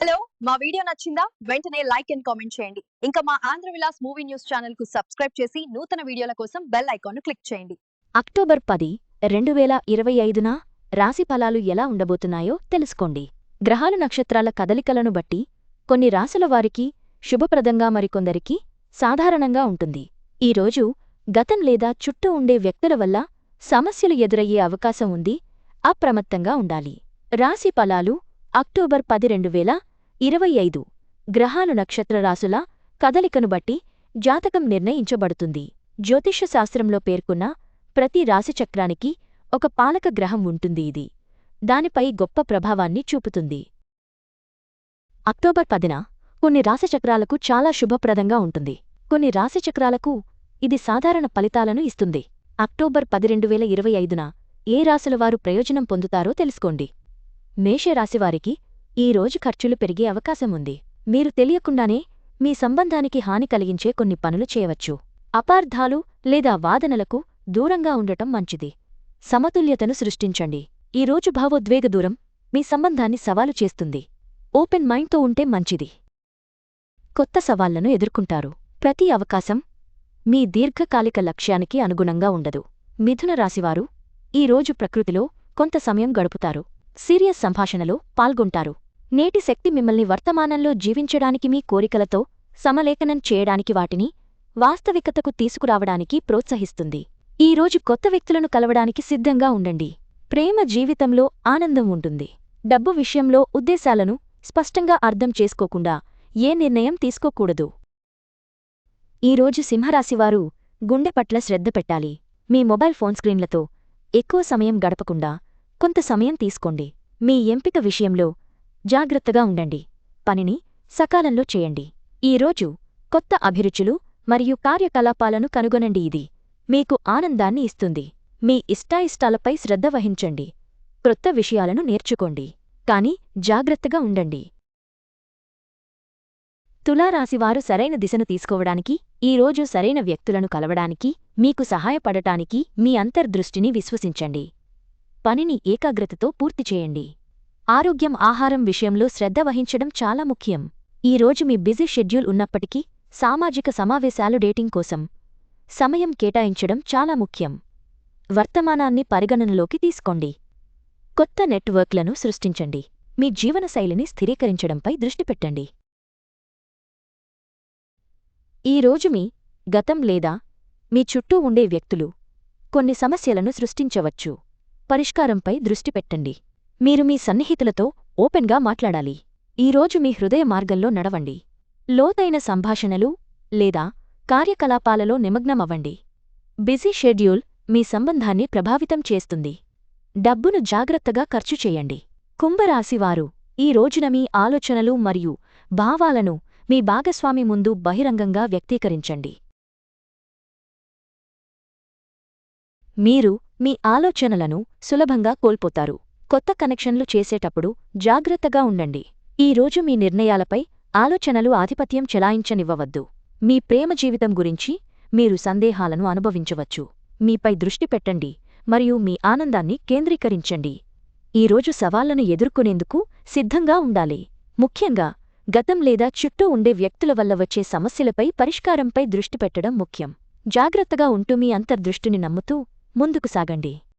Hello మా video నచ్చిందా? వెంటనే లైక్ అండ్ కామెంట్ చేయండి. ఇంకా మా ఆంధ్ర విలాస్ మూవీ న్యూస్ ఛానల్కు సబ్స్క్రైబ్ చేసి నూతన వీడియోల కోసం బెల్ ఐకాన్ క్లిక్ చేయండి. అక్టోబర్ పది రెండు వేల ఇరవై ఐదున రాశి ఫలాలు ఎలా ఉండబోతున్నాయో తెలుసుకోండి. గ్రహాలు నక్షత్రాల కదలికలను బట్టి కొన్ని రాశుల వారికి శుభప్రదంగా మరికొందరికి సాధారణంగా ఉంటుంది. ఈరోజు గతం లేదా చుట్టూ ఉండే వ్యక్తుల వల్ల సమస్యలు ఎదురయ్యే అవకాశం ఉంది అప్రమత్తంగా ఉండాలి. రాశి ఫలాలు అక్టోబర్ పది రెండు వేల ఇరవై ఐదు గ్రహాలు నక్షత్ర రాశుల కదలికను బట్టి జాతకం నిర్ణయించబడుతుంది. జ్యోతిష్యశాస్త్రంలో పేర్కొన్న ప్రతి రాశిచక్రానికి ఒక పాలక గ్రహం ఉంటుంది ఇది. దానిపై గొప్ప ప్రభావాన్ని చూపుతుంది. అక్టోబర్ పదిన కొన్ని రాశిచక్రాలకు చాలా శుభప్రదంగా ఉంటుంది. కొన్ని రాశిచక్రాలకు ఇది సాధారణ ఫలితాలను ఇస్తుంది. అక్టోబర్ పది వేల ఇరవై ఐదున ఏ రాశులవారు ప్రయోజనం పొందుతారో తెలుసుకోండి. మేషరాశివారికి ఈ రోజు ఖర్చులు పెరిగే అవకాశం ఉంది. మీరు తెలియకుండానే మీ సంబంధానికి హాని కలిగించే కొన్ని పనులు చేయవచ్చు. అపార్థాలు లేదా వాదనలకు దూరంగా ఉండటం మంచిది. సమతుల్యతను సృష్టించండి. ఈ రోజు భావోద్వేగ దూరం మీ సంబంధాన్ని సవాలు చేస్తుంది. ఓపెన్ మైండ్తో ఉంటే మంచిది. కొత్త సవాళ్ళను ఎదుర్కొంటారు. ప్రతి అవకాశం మీ దీర్ఘకాలిక లక్ష్యానికి అనుగుణంగా ఉండదు. మిథున రాశివారు ఈ రోజు ప్రకృతిలో కొంత సమయం గడుపుతారు. సీరియస్ సంభాషణలో పాల్గొంటారు. నేటి శక్తి మిమ్మల్ని వర్తమానంలో జీవించడానికి మీ కోరికలతో సమలేఖనం చేయడానికి వాటిని వాస్తవికతకు తీసుకురావడానికి ప్రోత్సహిస్తుంది. ఈ రోజు కొత్త వ్యక్తులను కలవడానికి సిద్ధంగా ఉండండి. ప్రేమ జీవితంలో ఆనందం ఉంటుంది. డబ్బు విషయంలో ఉద్దేశాలను స్పష్టంగా అర్థం చేసుకోకుండా ఏ నిర్ణయం తీసుకోకూడదు. ఈరోజు సింహరాశివారు గుండె పట్ల శ్రద్ధ పెట్టాలి. మీ మొబైల్ ఫోన్ స్క్రీన్లతో ఎక్కువ సమయం గడపకుండా కొంత సమయం తీసుకోండి. మీ ఎంపిక విషయంలో జాగ్రత్తగా ఉండండి. పనిని సకాలంలో చేయండి. ఈరోజు కొత్త అభిరుచులు మరియు కార్యకలాపాలను కనుగొనండి ఇది. మీకు ఆనందాన్ని ఇస్తుంది. మీ ఇష్టాయిష్టాలపై శ్రద్ధ వహించండి. క్రొత్త విషయాలను నేర్చుకోండి. కాని జాగ్రత్తగా ఉండండి. తులారాశివారు సరైన దిశను తీసుకోవడానికి ఈరోజు సరైన వ్యక్తులను కలవడానికి మీకు సహాయపడటానికి మీ అంతర్దృష్టిని విశ్వసించండి. పనిని ఏకాగ్రతతో పూర్తి చేయండి. ఆరోగ్యం ఆహారం విషయంలో శ్రద్ధ వహించడం చాలా ముఖ్యం. ఈరోజు మీ బిజీ షెడ్యూల్ ఉన్నప్పటికీ సామాజిక సమావేశాలు డేటింగ్ కోసం సమయం కేటాయించడం చాలా ముఖ్యం. వర్తమానాన్ని పరిగణనలోకి తీసుకోండి. కొత్త నెట్వర్క్లను సృష్టించండి. మీ జీవనశైలిని స్థిరీకరించడంపై దృష్టి పెట్టండి. ఈరోజు మీ గతం లేదా మీ చుట్టూ ఉండే వ్యక్తులు కొన్ని సమస్యలను సృష్టించవచ్చు. పరిష్కారంపై దృష్టి పెట్టండి. మీరు మీ సన్నిహితులతో ఓపెన్గా మాట్లాడాలి. ఈరోజు మీ హృదయ మార్గంలో నడవండి. లోతైన సంభాషణలు లేదా కార్యకలాపాలలో నిమగ్నమవ్వండి. బిజీ షెడ్యూల్ మీ సంబంధాన్ని ప్రభావితం చేస్తుంది. డబ్బును జాగ్రత్తగా ఖర్చు చేయండి. కుంభరాశివారు ఈ రోజున మీ ఆలోచనలు మరియు భావాలను మీ భాగస్వామి ముందు బహిరంగంగా వ్యక్తీకరించండి. మీరు మీ ఆలోచనలను సులభంగా కోల్పోతారు. కొత్త కనెక్షన్లు చేసేటప్పుడు జాగ్రత్తగా ఉండండి. ఈ రోజు మీ నిర్ణయాలపై ఆలోచనలు ఆధిపత్యం చెలాయించనివ్వవద్దు. మీ ప్రేమ జీవితం గురించి మీరు సందేహాలను అనుభవించవచ్చు. మీపై దృష్టి పెట్టండి మరియు మీ ఆనందాన్ని కేంద్రీకరించండి. ఈరోజు సవాళ్ళను ఎదుర్కొనేందుకు సిద్ధంగా ఉండాలి. ముఖ్యంగా గతం లేదా చుట్టూ ఉండే వ్యక్తుల వల్ల వచ్చే సమస్యలపై పరిష్కారంపై దృష్టి పెట్టడం ముఖ్యం. జాగ్రత్తగా ఉంటూ మీ అంతర్దృష్టిని నమ్ముతూ ముందుకు సాగండి.